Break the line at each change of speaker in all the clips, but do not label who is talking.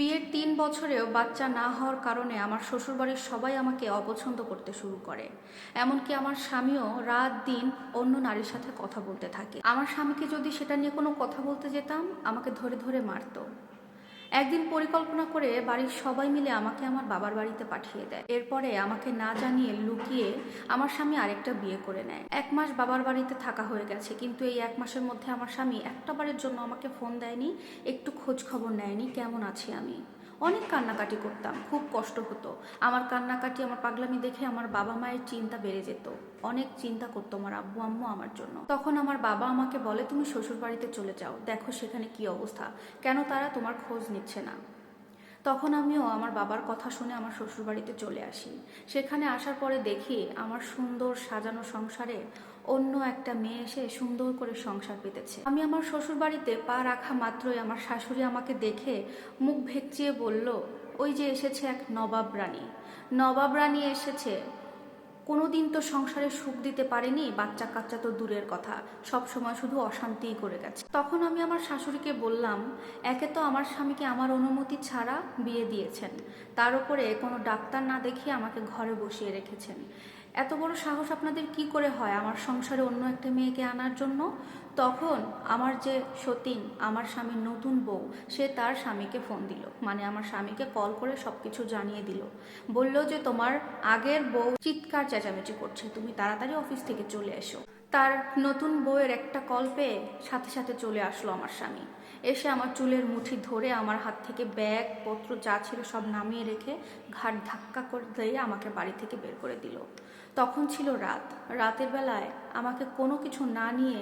বিয়ের তিন বছরেও বাচ্চা না হওয়ার কারণে আমার শ্বশুরবাড়ির সবাই আমাকে অপছন্দ করতে শুরু করে। এমনকি আমার স্বামীও রাত দিন অন্য নারীর সাথে কথা বলতে থাকে। আমার স্বামীকে যদি সেটা নিয়ে কোনো কথা বলতে যেতাম, আমাকে ধরে ধরে মারতো। একদিন পরিকল্পনা করে বাড়ির সবাই মিলে আমাকে আমার বাবার বাড়িতে পাঠিয়ে দেয়। এরপরে আমাকে না জানিয়ে লুকিয়ে আমার স্বামী আরেকটা বিয়ে করে নেয়। এক মাস বাবার বাড়িতে থাকা হয়ে গেছে, কিন্তু এই এক মাসের মধ্যে আমার স্বামী একটা বারের জন্য আমাকে ফোন দেয়নি, একটু খোঁজ খবর নেয়নি, কেমন আছি আমি? অনেক কান্নাকাটি করতাম, খুব কষ্ট হতো। আমার কান্নাকাটি, আমার পাগলামি দেখে আমার বাবা মায়ের চিন্তা বেড়ে যেত। অনেক চিন্তা করতো আমার আব্বু, আম্মু আমার জন্য। তখন আমার বাবা আমাকে বলে, তুমি শ্বশুর বাড়িতে চলে যাও, দেখো সেখানে কি অবস্থা। কেন তারা তোমার খোঁজ নিচ্ছে না? তখন আমিও আমার বাবার কথা শুনে আমার শ্বশুরবাড়িতে চলে আসি। সেখানে আসার পরে দেখি আমার সুন্দর সাজানো সংসারে অন্য একটা মেয়ে এসে সুন্দর করে সংসার পেতেছে। আমি আমার শ্বশুরবাড়িতে পা রাখা মাত্রই আমার শাশুড়ি আমাকে দেখে মুখ ভেকচিয়ে বলল, ওই যে এসেছে এক নবাব রানী। নবাব রানী এসেছে। কোনোদিন তো সংসারে সুখ দিতে পারেনি বাচ্চা কাচ্চা তো দূরের কথা। সব সময় শুধু অশান্তিই করে গেছে। তখন আমি আমার শাশুড়িকে বললাম, একে তো আমার স্বামীকে আমার অনুমতি ছাড়া বিয়ে দিয়েছেন। তার উপরে কোনো ডাক্তার না দেখিয়ে আমাকে ঘরে বসিয়ে রেখেছেন। এত বড় সাহস আপনাদের কি করে হয় আমার সংসারে অন্য একটা মেয়েকে আনার জন্য? তখন আমার যে সতীন, আমার স্বামীর নতুন বউ, সে তার স্বামীকে ফোন দিল। মানে আমার স্বামীকে কল করে সব কিছু জানিয়ে দিল। বলল যে, তোমার আগের বউ চিৎকার চেঁচামেচি করছে। তুমি তাড়াতাড়ি অফিস থেকে চলে এসো। তার নতুন বউয়ের একটা কল পেয়ে সাথে সাথে চলে আসলো আমার স্বামী। এসে আমার চুলের মুঠি ধরে আমার হাত থেকে ব্যাগ পত্র যা ছিল সব নামিয়ে রেখে ঘাট ধাক্কা করে দিয়ে আমাকে বাড়ি থেকে বের করে দিল। তখন ছিল রাত। রাতের বেলায় আমাকে কোনো কিছু না নিয়ে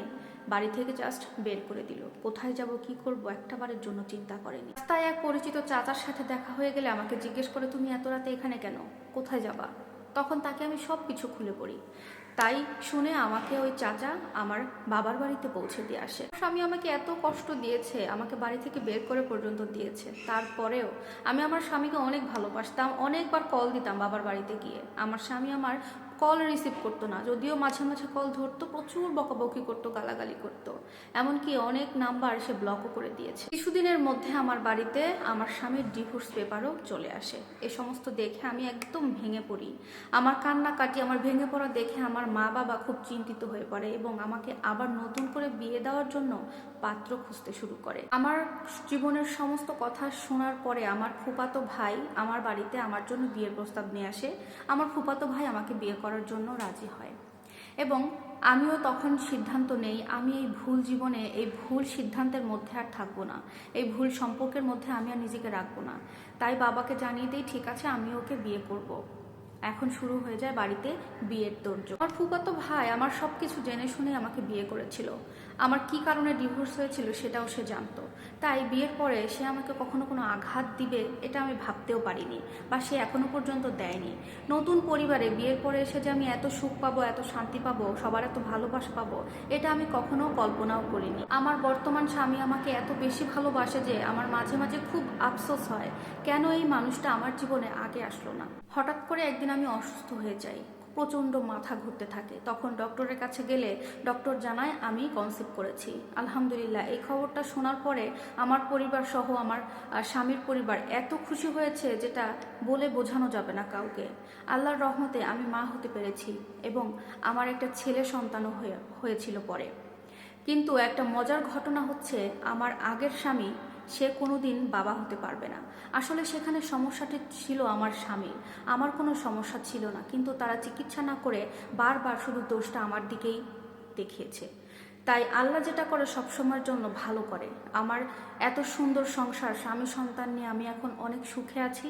বাড়ি থেকে জাস্ট বের করে দিল। কোথায় যাব, কি করব একটা বারের জন্য চিন্তা করেনি। রাস্তায় এক পরিচিত চাচার সাথে দেখা হয়ে গেলে আমাকে জিজ্ঞেস করে, তুমি এত রাতে এখানে কেন? কোথায় যাবা? তখন তাকে আমি সব কিছু খুলে পড়ি। তাই শুনে আমাকে ওই চাচা আমার বাবার বাড়িতে পৌঁছে দিয়ে আসে। স্বামী আমাকে এত কষ্ট দিয়েছে, আমাকে বাড়ি থেকে বের করে পর্যন্ত দিয়েছে। তারপরেও আমি আমার স্বামীকে অনেক ভালোবাসতাম, অনেকবার কল দিতাম বাবার বাড়িতে গিয়ে। আমার স্বামী আমার কল রিসিভ করতো না। যদিও মাঝে মাঝে কল ধরতো, প্রচুর বকাবকি করতো, গালাগালি করতো। এমনকি অনেক নাম্বার সে ব্লকও করে দিয়েছে। কিছুদিনের মধ্যে আমার বাড়িতে আমার স্বামীর ডিভোর্স পেপারও চলে আসে। এ সমস্ত দেখে আমি একদম ভেঙে পড়ি। আমার কান্নাকাটি, আমার ভেঙে পড়া দেখে আমার মা বাবা খুব চিন্তিত হয়ে পড়ে এবং আমাকে আবার নতুন করে বিয়ে দেওয়ার জন্য পাত্র খুঁজতে শুরু করে। আমার জীবনের সমস্ত কথা শোনার পরে আমার ফুপাতো ভাই আমার বাড়িতে আমার জন্য বিয়ের প্রস্তাব নিয়ে আসে। আমার ফুপাতো ভাই আমাকে বিয়ে করার জন্য রাজি হয়। এবং আমিও তখন সিদ্ধান্ত নেই, আমি এই ভুল জীবনে, এই ভুল সিদ্ধান্তের মধ্যে আর থাকব না। এই ভুল সম্পর্কের মধ্যে আমি আর নিজেকে রাখব না। তাই বাবাকে জানিয়ে দিই, ঠিক আছে, আমি ওকে বিয়ে করব। এখন শুরু হয়ে যায় বাড়িতে বিয়ের তোর্য আমার ফুপাতো ভাই আমার সব কিছু জেনে শুনে আমাকে বিয়ে করেছিল। আমার কি কারণে ডিভোর্স হয়েছিল সেটাও সে জানতো। তাই বিয়ের পরে সে আমাকে কখনো কোনো আঘাত দিবে এটা আমি ভাবতেও পারিনি বা সে এখনও পর্যন্ত দেয়নি। নতুন পরিবারে বিয়ের পরে এসে যে আমি এত সুখ পাবো, এত শান্তি পাবো, সবার এত ভালোবাসা পাবো, এটা আমি কখনো কল্পনাও করিনি। আমার বর্তমান স্বামী আমাকে এত বেশি ভালোবাসে যে আমার মাঝে মাঝে খুব আফসোস হয়, কেন এই মানুষটা আমার জীবনে আগে আসলো না? হঠাৎ করে একদিন আমি অসুস্থ হয়ে যাই। প্রচণ্ড মাথা ঘুরতে থাকে। তখন ডক্টরের কাছে গেলে ডক্টর জানায়, আমি কনসেপ্ট করেছি। আলহামদুলিল্লাহ, এই খবরটা শোনার পরে আমার পরিবার সহ আমার স্বামীর পরিবার এত খুশি হয়েছে যেটা বলে বোঝানো যাবে না কাউকে। আল্লাহর রহমতে আমি মা হতে পেরেছি এবং আমার একটা ছেলে সন্তানও হয়ে, হয়েছিল পরে। কিন্তু একটা মজার ঘটনা হচ্ছে, আমার আগের স্বামী সে কোনোদিন বাবা হতে পারবে না। আসলে সেখানে সমস্যাটি ছিল আমার স্বামীর। আমার কোনো সমস্যা ছিল না, কিন্তু তারা চিকিৎসা না করে বারবার শুধু দোষটা আমার দিকেই দেখিয়েছে। তাই আল্লাহ যেটা করে সবসময়ের জন্য ভালো করে। আমার এত সুন্দর সংসার, স্বামী সন্তান নিয়ে আমি এখন অনেক সুখে আছি।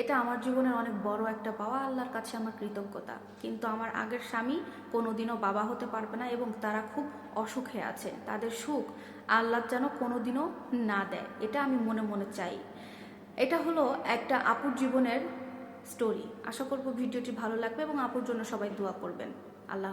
এটা আমার জীবনের অনেক বড় একটা পাওয়া, আল্লাহর কাছে আমার কৃতজ্ঞতা। কিন্তু আমার আগের স্বামী কোনোদিনও বাবা হতে পারবে না এবং তারা খুব অসুখে আছে। তাদের সুখ আল্লাহ যেন কোনোদিনও না দেয়, এটা আমি মনে মনে চাই। এটা হলো একটা আপুর জীবনের স্টোরি আশা করব ভিডিওটি ভালো লাগবে এবং আপুর জন্য সবাই দোয়া করবেন। আল্লাহ